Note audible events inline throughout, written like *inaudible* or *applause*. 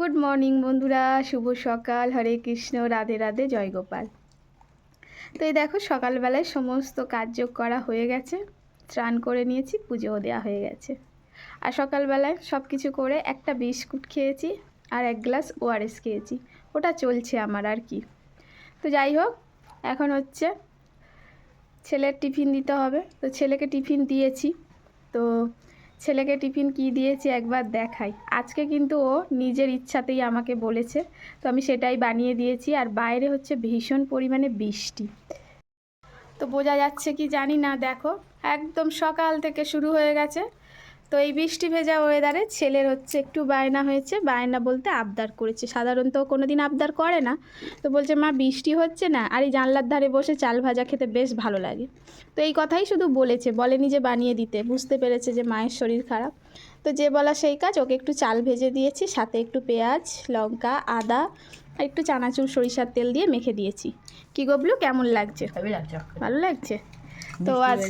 Good morning বন্ধুরা। শুভ সকাল। হরে কৃষ্ণ। রাধে রাধে। জয় গোপাল। তো এই দেখো, সকালবেলায় সমস্ত কার্য করা হয়ে গেছে। স্নান করে নিয়েছি, পুজোও দেওয়া হয়ে গেছে। আর সকালবেলায় সব কিছু করে একটা বিস্কুট খেয়েছি আর এক গ্লাস ওআরএস খেয়েছি। ওটা চলছে আমার আর কি। তো যাই হোক, এখন হচ্ছে ছেলের টিফিন দিতে হবে। তো ছেলেকে টিফিন দিয়েছি। তো ছেলেকে টিফিন কি দিয়েছি একবার দেখাই। আজকে কিন্তু ও নিজের ইচ্ছাতেই আমাকে বলেছে। তো আমি সেটাই বানিয়ে দিয়েছি আর বাইরে হচ্ছে ভীষণ পরিমাণে বৃষ্টি। তো বোঝা যাচ্ছে কি জানি না, দেখো। একদম সকাল থেকে শুরু হয়ে গেছে। তো এই বৃষ্টি ভেজা ওয়েদারে ছেলের হচ্ছে একটু বায়না হয়েছে। বায়না বলতে আবদার করেছে। সাধারণত কোনো দিন আবদার করে না। তো বলছে মা বৃষ্টি হচ্ছে না? আর এই জানলার ধারে বসে চাল ভাজা খেতে বেশ ভালো লাগে। তো এই কথাই শুধু বলেছে বলেনি যে বানিয়ে দিতে। বুঝতে পেরেছে যে মায়ের শরীর খারাপ। তো যে বলা সেই কাজ ওকে একটু চাল ভেজে দিয়েছি সাথে একটু পেঁয়াজ লঙ্কা আদা আর একটু চানাচুর সরিষার তেল দিয়ে মেখে দিয়েছি। কি গবলু কেমন লাগছে। ভালো লাগছে? তো আজ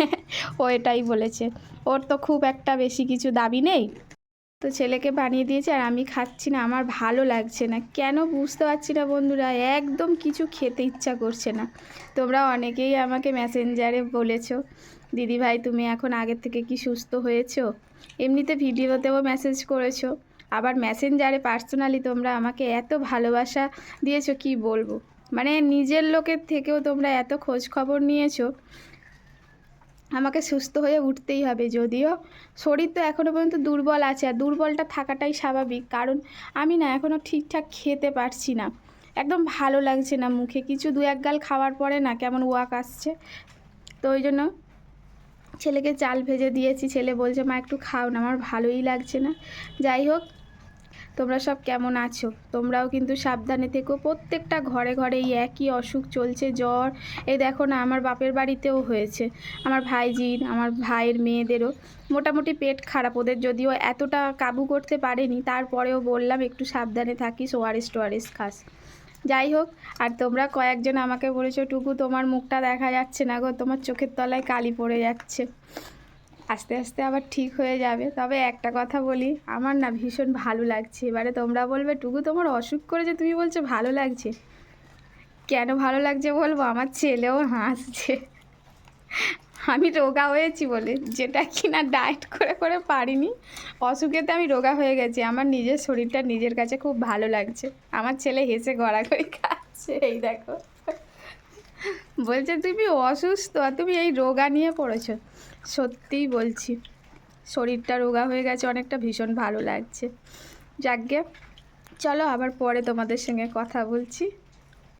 *laughs* ও এটাই বলেছে। ওর তো খুব একটা বেশি কিছু দাবি নেই। তো ছেলেকে বানিয়ে দিয়েছে আর আমি খাচ্ছি না আমার ভালো লাগছে না। কেন বুঝতে পারছি না বন্ধুরা একদম কিছু খেতে ইচ্ছা করছে না। তোমরা অনেকেই আমাকে মেসেঞ্জারে বলেছ দিদি ভাই তুমি এখন আগের থেকে কি সুস্থ হয়েছো? এমনিতে ভিডিওতেও মেসেজ করেছ আবার মেসেঞ্জারে পার্সোনালি তোমরা আমাকে এত ভালোবাসা দিয়েছ কি বলব? মানে নিজের লোকের থেকেও তোমরা এত খোঁজ খবর নিয়েছো, আমাকে সুস্থ হয়ে উঠতেই হবে যদিও শরীর তো এখনও পর্যন্ত দুর্বল আছে আর দুর্বলটা থাকাটাই স্বাভাবিক। কারণ আমি না এখনও ঠিকঠাক খেতে পারছি না। একদম ভালো লাগছে না মুখে। কিছু দু এক গাল খাওয়ার পরে না কেমন ওয়াক আসছে। তো ওই জন্য ছেলেকে চাল ভেজে দিয়েছি। ছেলে বলছে, মা, একটু খাও না, আমার ভালোই লাগছে না। যাই হোক তোমরা সব কেমন আছো? তোমরাও কিন্তু সাবধানে থেকো। প্রত্যেকটা ঘরে ঘরে এই একই অসুখ চলছে, জ্বর। এই দেখো না, আমার বাপের বাড়িতেও হয়েছে। আমার ভাইজির আমার ভাইয়ের মেয়েদেরও। মোটামুটি পেট খারাপ ওদের যদিও এতটা কাবু করতে পারেনি, তারপরেও বললাম একটু সাবধানে থাকিস ওআরএস টোআরএস খাস। যাই হোক, আর তোমরা কয়েকজন আমাকে বলেছ, টুকু, তোমার মুখটা দেখা যাচ্ছে না গো, তোমার চোখের তলায় কালি পড়ে যাচ্ছে। আস্তে আস্তে আবার ঠিক হয়ে যাবে। তবে একটা কথা বলি, আমার না ভীষণ ভালো লাগছে। এবারে তোমরা বলবে, টুকু, তোমার অসুখ করেছে তুমি বলছো ভালো লাগছে। কেন ভালো লাগছে বলব? আমার ছেলেও হাসছে। আমি রোগা হয়েছি বলে, যেটা কি না ডায়েট করে করে পারিনি। অসুখেতে আমি রোগা হয়ে গেছি। আমার নিজের শরীরটা নিজের কাছে খুব ভালো লাগছে। আমার ছেলে হেসে গড়াগড়ি খাচ্ছে। এই দেখো। বলছে, তুমি অসুস্থ আর তুমি এই রোগা নিয়ে পড়েছো। সত্যিই বলছি, শরীরটা রোগা হয়ে গেছে, অনেকটা ভীষণ ভালো লাগছে। যাকগে চলো আবার পরে তোমাদের সঙ্গে কথা বলছি।